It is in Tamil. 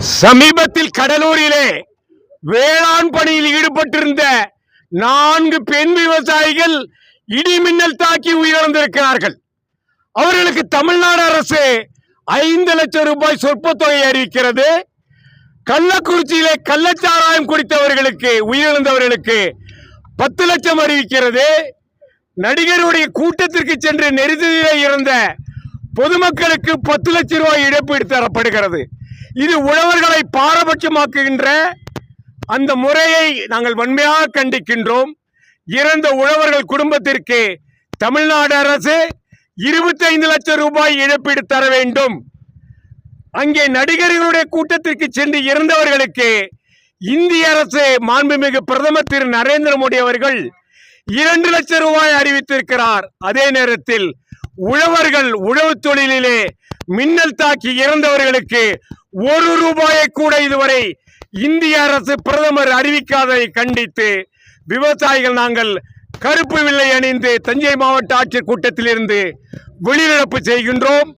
சமீபத்தில் கடலூரிலே வேளாண் பணியில் ஈடுபட்டிருந்த நான்கு பெண் விவசாயிகள் இடிமின்னல் தாக்கி உயிரிழந்திருக்கிறார்கள். அவர்களுக்கு தமிழ்நாடு அரசு ஐந்து லட்சம் ரூபாய் சொற்ப தொகை அறிவிக்கிறது. கள்ளக்குறிச்சியிலே கள்ளச்சாராயம் குடித்தவர்களுக்கு உயிரிழந்தவர்களுக்கு பத்து லட்சம் அறிவிக்கிறது. நடிகருடைய கூட்டத்திற்கு சென்று நெருக்கடியிலே இருந்த பொதுமக்களுக்கு பத்து லட்சம் ரூபாய் இழப்பீடு தரப்படுகிறது. இது உழவர்களை பாரபட்சமாக்குகின்ற அந்த முறையை நாங்கள் வன்மையாக கண்டிக்கின்றோம். இறந்த உழவர்கள் குடும்பத்திற்கு தமிழ்நாடு அரசு இருபத்தைந்து லட்சம் ரூபாய் இழப்பீடு தர வேண்டும். அங்கே நடிகர்களுடைய கூட்டத்திற்கு சென்று இறந்தவர்களுக்கு இந்திய அரசு மாண்புமிகு பிரதமர் திரு நரேந்திர மோடி அவர்கள் இரண்டு லட்சம் ரூபாய் அறிவித்திருக்கிறார். அதே நேரத்தில் உழவர்கள் உழவு தொழிலிலே மின்னல் தாக்கி இறந்தவர்களுக்கு ஒரு ரூபாயை கூட இதுவரை இந்திய அரசு பிரதமர் அறிவிக்காததை கண்டித்து விவசாயிகள் நாங்கள் கருப்பு வில்லை அணிந்து தஞ்சை மாவட்ட ஆட்சியர் கூட்டத்திலிருந்து வெளிநடப்பு செய்கின்றோம்.